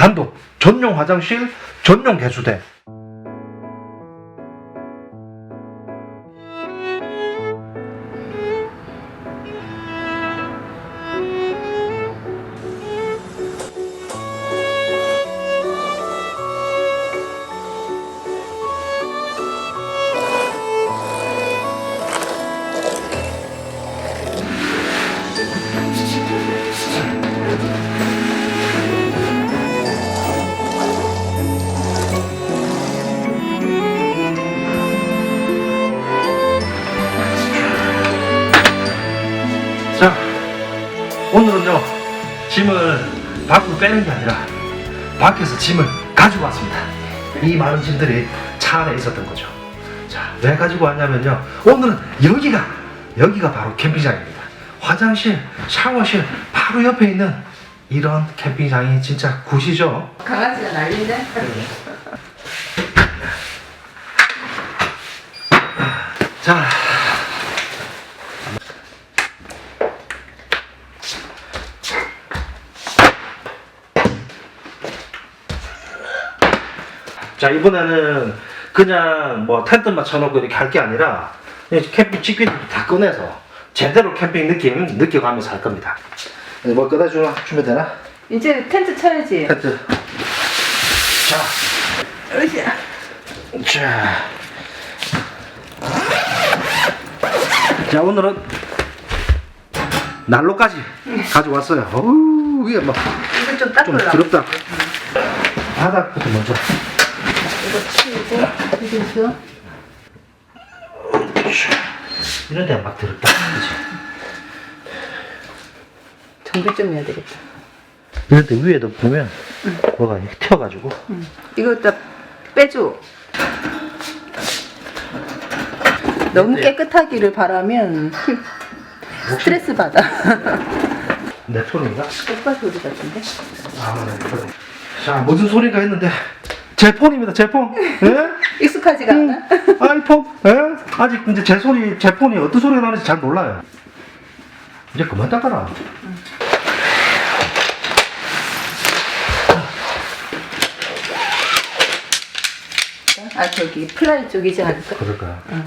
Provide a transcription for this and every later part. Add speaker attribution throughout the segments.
Speaker 1: 단독 전용 화장실 전용 개수대 짐을 밖으로 빼는 게 아니라 밖에서 짐을 가지고 왔습니다. 이 많은 짐들이 차 안에 있었던 거죠. 자 왜 가지고 왔냐면요. 오늘은 여기가 여기가 바로 캠핑장입니다. 화장실 샤워실 바로 옆에 있는 이런 캠핑장이 진짜 굿이죠.
Speaker 2: 강아지가 난리네.
Speaker 1: 자 자 이번에는 그냥 뭐 텐트만 쳐놓고 이렇게 할 게 아니라 캠핑 집기도 다 꺼내서 제대로 캠핑 느낌 느껴가면서 할 겁니다 뭐 꺼내주면 주면 되나?
Speaker 2: 이제 텐트 쳐야지.
Speaker 1: 텐트 자
Speaker 2: 으쌰.
Speaker 1: 자. 자, 오늘은 난로까지 가져왔어요. 어우, 이게 막
Speaker 2: 이거
Speaker 1: 좀좀
Speaker 2: 닦으려고.
Speaker 1: 더럽다. 바닥부터 먼저.
Speaker 2: 이거 치우고, 이거
Speaker 1: 이런 데막 더럽다. 그치?
Speaker 2: 정비 좀 해야 되겠다.
Speaker 1: 이런 데 위에도 보면 뭐가 이렇게 튀어가지고.
Speaker 2: 이거 다 빼줘. 너무
Speaker 1: 네.
Speaker 2: 깨끗하기를 바라면 스트레스 받아.
Speaker 1: 내 폰인가?
Speaker 2: 오빠 소리 같은데?
Speaker 1: 아. 자, 무슨 소리가 했는데. 제 폰입니다, 제 폰. 예?
Speaker 2: 익숙하지가 않아?
Speaker 1: 아이폰? 예? 아직 이제 제 소리, 제 폰이 어떤 소리가 나는지 잘 몰라요. 이제 그만 닦아라.
Speaker 2: 아 저기 플라이 쪽이지 않을까?
Speaker 1: 그럴까요?
Speaker 2: 응.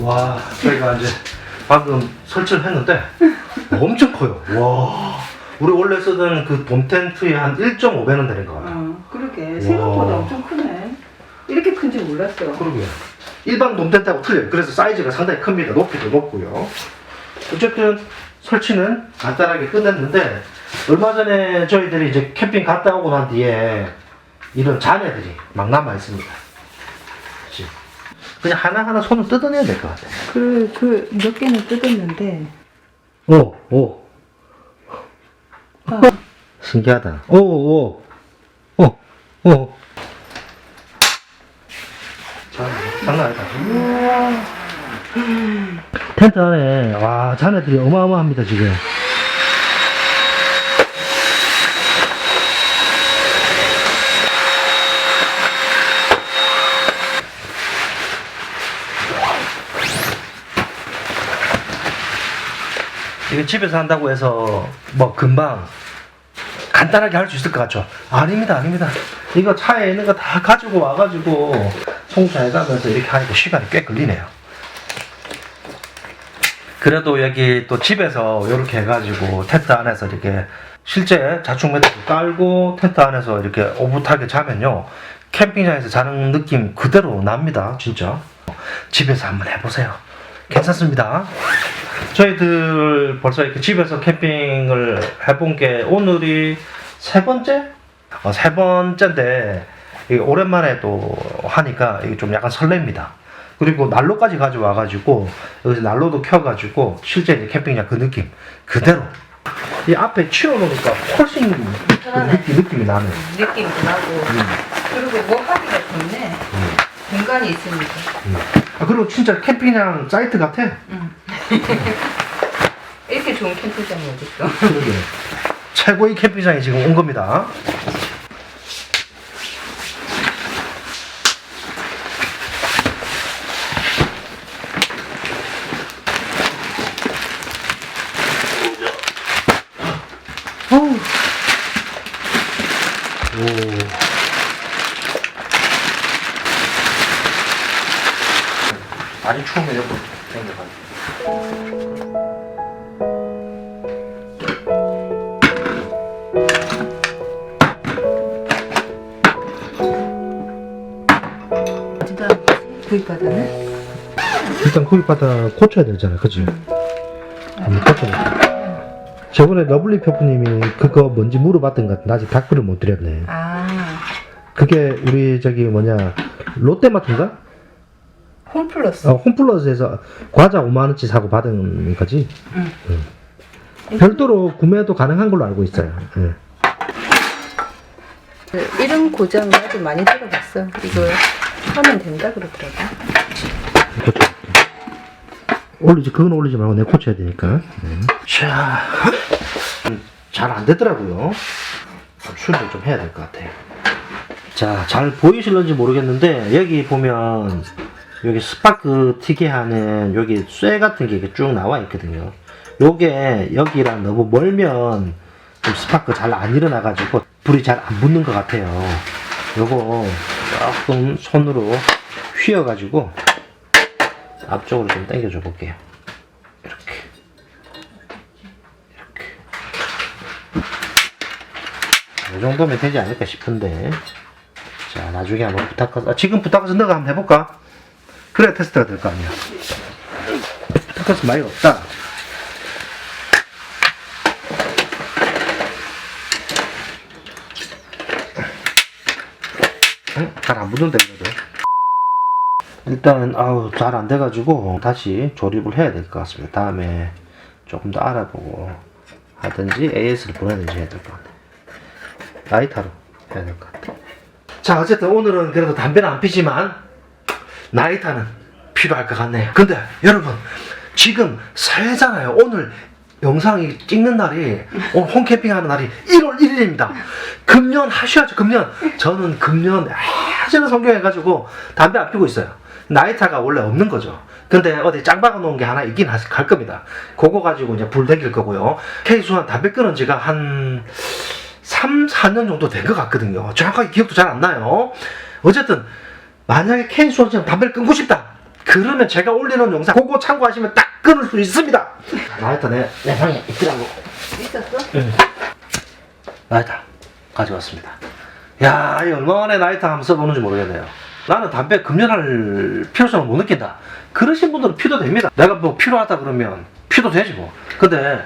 Speaker 1: 와, 저희가 이제 방금 설치를 했는데 엄청 커요. 와, 우리 원래 쓰던 그돔 텐트의 한 1.5배는 되는 것 같아요.
Speaker 2: 어, 그러게 생각보다
Speaker 1: 와.
Speaker 2: 엄청 크네. 이렇게 큰지 몰랐어.
Speaker 1: 그러게요. 일반 돔 텐트하고 틀려요. 그래서 사이즈가 상당히 큽니다. 높이도 높고요. 어쨌든 설치는 간단하게 끝냈는데 얼마 전에 저희들이 이제 캠핑 갔다 오고 난 뒤에 이런 잔해들이 막 남아 있습니다. 그냥 하나하나 손을 뜯어내야 될 것 같아요.
Speaker 2: 그래 그몇 개는 뜯었는데.
Speaker 1: 오, 오.
Speaker 2: 아,
Speaker 1: 신기하다. 오, 오, 오, 오. 자, 장난 아니다. 텐트 안에, 와, 자네들이 어마어마합니다, 지금. 이거 집에서 한다고 해서 뭐 금방 간단하게 할 수 있을 것 같죠? 아닙니다, 아닙니다. 이거 차에 있는 거 다 가지고 와가지고 청소해가면서 이렇게 하니까 시간이 꽤 걸리네요. 그래도 여기 또 집에서 이렇게 해가지고 텐트 안에서 이렇게 실제 자충 매트도 깔고 텐트 안에서 이렇게 오붓하게 자면요. 캠핑장에서 자는 느낌 그대로 납니다, 진짜. 집에서 한번 해보세요. 괜찮습니다. 저희들 벌써 이렇게 집에서 캠핑을 해본 게 오늘이 세 번째? 어, 세 번째인데 오랜만에 또 하니까 이게 좀 약간 설렙니다. 그리고 난로까지 가져와가지고 여기서 난로도 켜가지고 실제 이제 캠핑장 그 느낌 그대로 이 앞에 치워놓으니까 훨씬 그
Speaker 2: 편하네.
Speaker 1: 느낌, 느낌이 나네.
Speaker 2: 느낌도 나고
Speaker 1: 음.
Speaker 2: 그리고 뭐 하기가 좋네.
Speaker 1: 음.
Speaker 2: 공간이 있으니까.
Speaker 1: 아, 그리고 진짜 캠핑장 사이트 같아.
Speaker 2: 이렇게 좋은 캠핑장이 어딨어?
Speaker 1: 그러게. 최고의 캠핑장이 지금 온 겁니다. 어우. 오. 많이 추우면 여기 땡겨가.
Speaker 2: 어디다 구입받았네?
Speaker 1: 일단 구입받아 고쳐야 되잖아, 그치? 한번 고쳐야 돼. 저번에 러블리 표프님이 그거 뭔지 물어봤던 것 같은데 아직 답글을 못 드렸네.
Speaker 2: 아,
Speaker 1: 그게 우리 저기 뭐냐 롯데마트인가?
Speaker 2: 홈플러스.
Speaker 1: 어, 홈플러스에서 과자 5만 원치 사고 받은 거지.
Speaker 2: 응.
Speaker 1: 응. 별도로 구매도 가능한 걸로 알고 있어요. 예.
Speaker 2: 이런 고장 나도 많이 들어봤어. 이거 하면 된다 그러더라고.
Speaker 1: 고쳐. 올리지 그건 올리지 말고 내 고쳐야 되니까. 네. 자, 잘 안 되더라고요. 수리를 좀 해야 될 것 같아요. 자, 잘 보이실런지 모르겠는데 여기 보면 여기 스파크 튀게 하는 여기 쇠 같은 게 쭉 나와 있거든요. 요게 여기랑 너무 멀면 좀 스파크 잘 안 일어나가지고 불이 잘 안 붙는 것 같아요. 요거 조금 손으로 휘어가지고 앞쪽으로 좀 당겨줘 볼게요. 이렇게. 이렇게. 이 정도면 되지 않을까 싶은데. 자, 나중에 한번 부탁해서, 아, 지금 부탁해서 너가 한번 해볼까? 그래 테스트가 될 거 아니야. 부탁해서 많이 없다. 응? 잘안 붙는다, 이거도. 일단 아우 잘 안 돼가지고 다시 조립을 해야 될 것 같습니다. 다음에 조금 더 알아보고 하든지 AS를 보내든지 해야 될 것 같아요. 라이터로 해야 될 것 같아요. 자 어쨌든 오늘은 그래도 담배는 안 피지만 나이타는 필요할 것 같네요. 근데 여러분 지금 새해잖아요. 오늘 영상이 찍는 날이 오늘 홈캠핑 하는 날이 1월 1일입니다. 금년 하셔야죠. 금년 저는 금년 하시는 성경해가지고 담배 안 피고 있어요. 나이타가 원래 없는 거죠. 근데 어디 짱 박아 놓은 게 하나 있긴 하- 갈 겁니다. 그거 가지고 이제 불 대길 거고요. 케이수한 담배 끊은 지가 한 3, 4년 정도 된 것 같거든요. 정확하게 기억도 잘 안 나요. 어쨌든 만약에 케이수한처럼 담배를 끊고 싶다. 그러면 제가 올리는 영상 그거 참고하시면 딱 끊을 수 있습니다. 나이타 내, 내 방에 있더라고.
Speaker 2: 있었어?
Speaker 1: 나이타 가져왔습니다. 야, 이 얼마 만에 나이타 한번 써보는지 모르겠네요. 나는 담배 금연할 필요성을 못 느낀다. 그러신 분들은 피도 됩니다. 내가 뭐 필요하다 그러면 피도 되지 뭐. 근데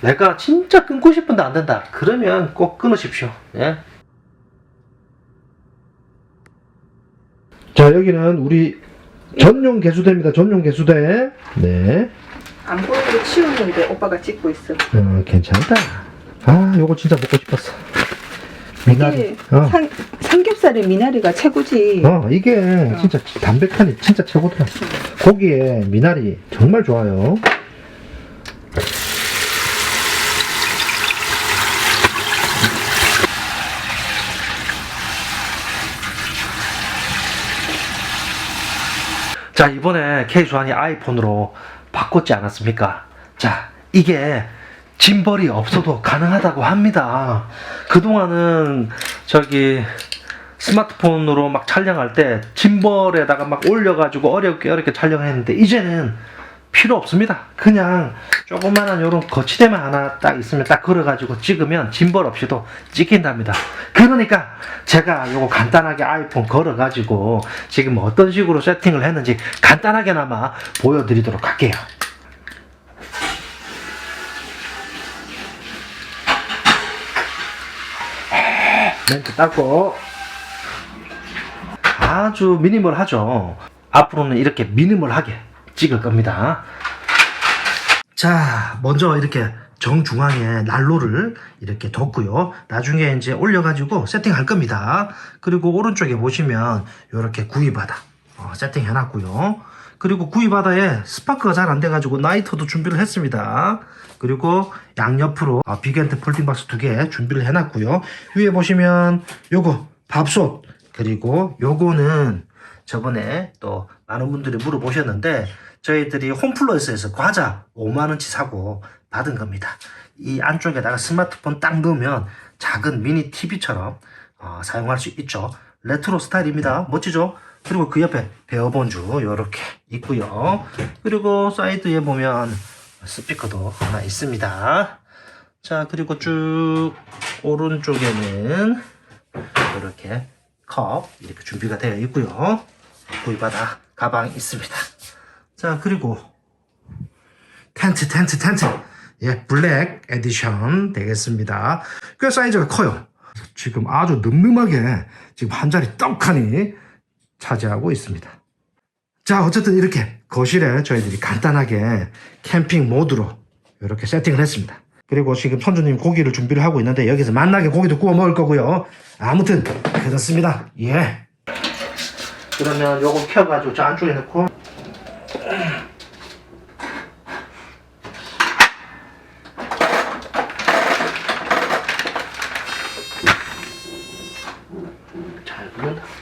Speaker 1: 내가 진짜 끊고 싶은데 안 된다. 그러면 꼭 끊으십시오. 예. 자, 여기는 우리 전용 개수대입니다. 전용 개수대. 네.
Speaker 2: 안 보이게 치우는데 오빠가 찍고 있어.
Speaker 1: 어, 괜찮다. 아, 요거 진짜 먹고 싶었어. 미나리. 어.
Speaker 2: 삼, 삼겹살의 미나리가 최고지.
Speaker 1: 어, 이게 진짜 담백하니 진짜 최고더라. 고기에 미나리 정말 좋아요. 자, 이번에 K주한이 아이폰으로 바꿨지 않았습니까? 자, 이게 짐벌이 없어도 가능하다고 합니다. 그동안은 저기 스마트폰으로 막 촬영할 때 짐벌에다가 막 올려가지고 어렵게 어렵게 촬영했는데 이제는 필요 없습니다. 그냥 조그만한 요런 거치대만 하나 딱 있으면 딱 걸어가지고 찍으면 짐벌 없이도 찍힌답니다. 그러니까 제가 요거 간단하게 아이폰 걸어가지고 지금 어떤 식으로 세팅을 했는지 간단하게나마 보여드리도록 할게요. 멘트 닦고 아주 미니멀하죠. 앞으로는 이렇게 미니멀하게 찍을 겁니다. 자, 먼저 이렇게 정중앙에 난로를 이렇게 뒀고요. 나중에 이제 올려가지고 세팅할 겁니다. 그리고 오른쪽에 보시면 이렇게 구이바다 어, 세팅해놨고요. 그리고 구이바다에 스파크가 잘 안 돼가지고 나이터도 준비를 했습니다. 그리고 양옆으로 어, 비겐트 폴딩박스 두 개 준비를 해놨고요. 위에 보시면 요거 밥솥 그리고 요거는 저번에 또 많은 분들이 물어보셨는데 저희들이 홈플러스에서 과자 5만원치 사고 받은 겁니다. 이 안쪽에다가 스마트폰 딱 넣으면 작은 미니 TV처럼 어, 사용할 수 있죠. 레트로 스타일입니다. 멋지죠? 그리고 그 옆에 베어본주 이렇게 있고요. 그리고 사이드에 보면 스피커도 하나 있습니다. 자 그리고 쭉 오른쪽에는 이렇게 컵 이렇게 준비가 되어 있고요. 구이바다 가방 있습니다. 자 그리고 텐트 텐트 텐트 예 블랙 에디션 되겠습니다. 꽤 사이즈가 커요. 지금 아주 늠름하게 지금 한 자리 떡하니 차지하고 있습니다. 자 어쨌든 이렇게 거실에 저희들이 간단하게 캠핑 모드로 이렇게 세팅을 했습니다. 그리고 지금 선주님 고기를 준비를 하고 있는데 여기서 만나게 고기도 구워 먹을 거고요. 아무튼 그렇습니다. 예. 그러면 요거 켜가지고 저 안쪽에 넣고 잘. 됐어.